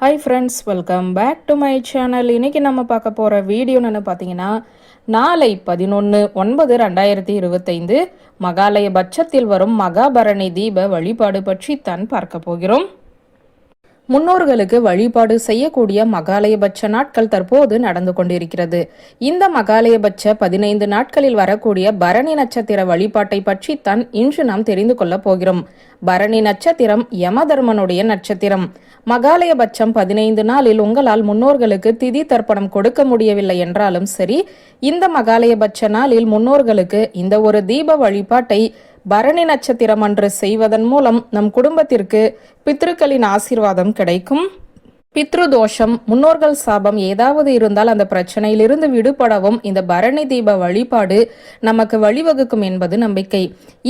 Hi friends welcome back to my channel இன்னைக்கு நம்ம பார்க்க போகிற வீடியோ என்னென்னு பார்த்தீங்கன்னா நாளை பதினொன்று ஒன்பது ரெண்டாயிரத்தி இருபத்தைந்து மகாலய பட்சத்தில் வரும் மகாபரணி தீப வழிபாடு பற்றி தான் பார்க்க போகிறோம். முன்னோர்களுக்கு வழிபாடு செய்யக்கூடிய மகாலயபட்ச நாட்கள் தற்போது நடந்து கொண்டிருக்கிறது. இந்த மகாலயபட்ச பதினைந்து நாட்களில் வரக்கூடிய பரணி நட்சத்திர வழிபாட்டை பற்றி தான் இன்று நாம் தெரிந்து கொள்ள போகிறோம். பரணி நட்சத்திரம் யமதர்மனுடைய நட்சத்திரம். மகாலயபட்சம் பதினைந்து நாளில் உங்களால் முன்னோர்களுக்கு திதி தர்ப்பணம் கொடுக்க முடியவில்லை என்றாலும் சரி இந்த மகாலயபட்ச நாளில் முன்னோர்களுக்கு இந்த ஒரு தீப வழிபாட்டை பரணி நட்சத்திரம் அன்று செய்வதன் மூலம் நம் குடும்பத்திற்கு பித்ருக்களின் ஆசீர்வாதம் கிடைக்கும். பித்ரு தோஷம் முன்னோர்கள் சாபம் ஏதாவது இருந்தால் அந்த பிரச்சனையிலிருந்து விடுபடவும் இந்த பரணி தீப வழிபாடு நமக்கு வழிவகுக்கும் என்பது நம்பிக்கை.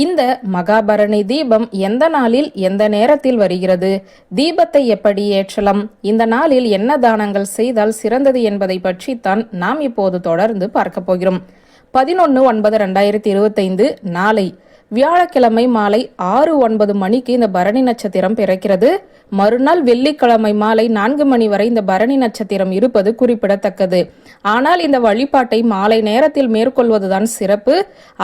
இந்த மகாபரணி தீபம் எந்த நாளில் எந்த நேரத்தில் வருகிறது? தீபத்தை எப்படி ஏற்றலாம்? இந்த நாளில் என்ன தானங்கள் செய்தால் சிறந்தது என்பதை பற்றித்தான் நாம் இப்போது தொடர்ந்து பார்க்க போகிறோம். பதினொன்று ஒன்பது ரெண்டாயிரத்தி இருபத்தைந்து நாளை வியாழக்கிழமை மாலை ஆறு ஒன்பது மணிக்கு இந்த பரணி நட்சத்திரம் பிறக்கிறது. மறுநாள் வெள்ளிக்கிழமை மாலை நான்கு மணி வரை இந்த பரணி நட்சத்திரம் இருப்பது குறிப்பிடத்தக்கது. ஆனால் இந்த வழிபாட்டை மாலை நேரத்தில் மேற்கொள்வதுதான் சிறப்பு.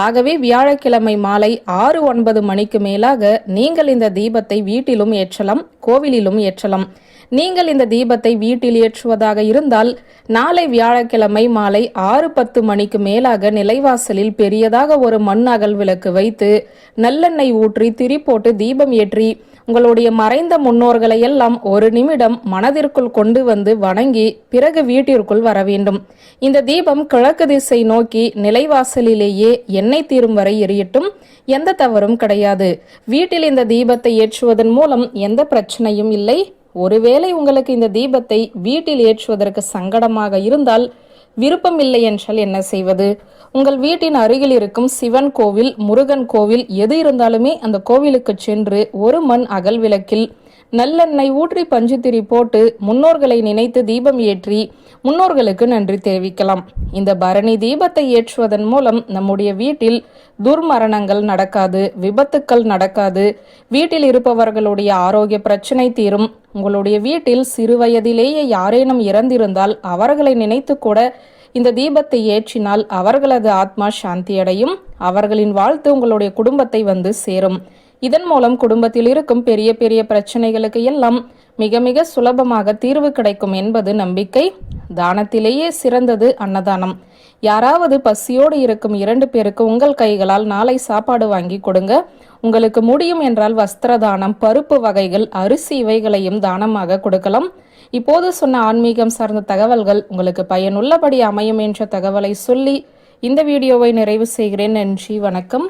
ஆகவே வியாழக்கிழமை மாலை ஆறு ஒன்பது மணிக்கு மேலாக நீங்கள் இந்த தீபத்தை வீட்டிலும் ஏற்றலாம் கோவிலிலும் ஏற்றலாம். நீங்கள் இந்த தீபத்தை வீட்டில் ஏற்றுவதாக இருந்தால் நாளை வியாழக்கிழமை மாலை ஆறு பத்து மணிக்கு மேலாக நிலைவாசலில் பெரியதாக ஒரு மண் அகல் விளக்கு வைத்து நல்லெண்ணெய் ஊற்றி திரி போட்டு தீபம் ஏற்றி உங்களுடைய மறைந்த முன்னோர்களை எல்லாம் ஒரு நிமிடம் மனதிற்குள் கொண்டு வந்து வணங்கி பிறகு வீட்டிற்குள் வர வேண்டும். இந்த தீபம் கிழக்கு திசை நோக்கி நிலைவாசலிலேயே எண்ணெய் தீரும் வரை எரியட்டும். எந்த தவறும் கிடையாது. வீட்டில் இந்த தீபத்தை ஏற்றுவதன் மூலம் எந்த பிரச்சனையும் இல்லை. ஒருவேளை உங்களுக்கு இந்த தீபத்தை வீட்டில் ஏற்றுவதற்கு சங்கடமாக இருந்தால் விருப்பம் இல்லை என்றால் என்ன செய்வது? உங்கள் வீட்டின் அருகில் இருக்கும் சிவன் கோவில் முருகன் கோவில் எது இருந்தாலுமே அந்த கோவிலுக்கு சென்று ஒரு மண் அகல் விளக்கில் நல்லெண்ணெய் ஊற்றி பஞ்சுத்திரி போட்டு முன்னோர்களை நினைத்து தீபம் ஏற்றி முன்னோர்களுக்கு நன்றி தெரிவிக்கலாம். இந்த பரணி தீபத்தை ஏற்றுவதன் மூலம் நம்முடைய வீட்டில் துர்மரணங்கள் நடக்காது விபத்துக்கள் நடக்காது. வீட்டில் இருப்பவர்களுடைய ஆரோக்கிய பிரச்சனை தீரும். உங்களுடைய வீட்டில் சிறுவயதிலேயே யாரேனும் இறந்திருந்தால் அவர்களை நினைத்து கூட இந்த தீபத்தை ஏற்றினால் அவர்களது ஆத்மா சாந்தியடையும். அவர்களின் வாழ்த்து உங்களுடைய குடும்பத்தை வந்து சேரும். இதன் மூலம் குடும்பத்தில் இருக்கும் பெரிய பெரிய பிரச்சனைகளுக்கு எல்லாம் மிக மிக சுலபமாக தீர்வு கிடைக்கும் என்பது நம்பிக்கை. தானத்திலேயே சிறந்தது அன்னதானம். யாராவது பசியோடு இருக்கும் இரண்டு பேருக்கு உங்கள் கைகளால் நாளை சாப்பாடு வாங்கி கொடுங்க. உங்களுக்கு முடியும் என்றால் வஸ்திர தானம் பருப்பு வகைகள் அரிசி இவைகளையும் தானமாக கொடுக்கலாம். இப்போது சொன்ன ஆன்மீகம் சார்ந்த தகவல்கள் உங்களுக்கு பயனுள்ளபடி அமையும் என்ற தகவலை சொல்லி இந்த வீடியோவை நிறைவு செய்கிறேன். நன்றி வணக்கம்.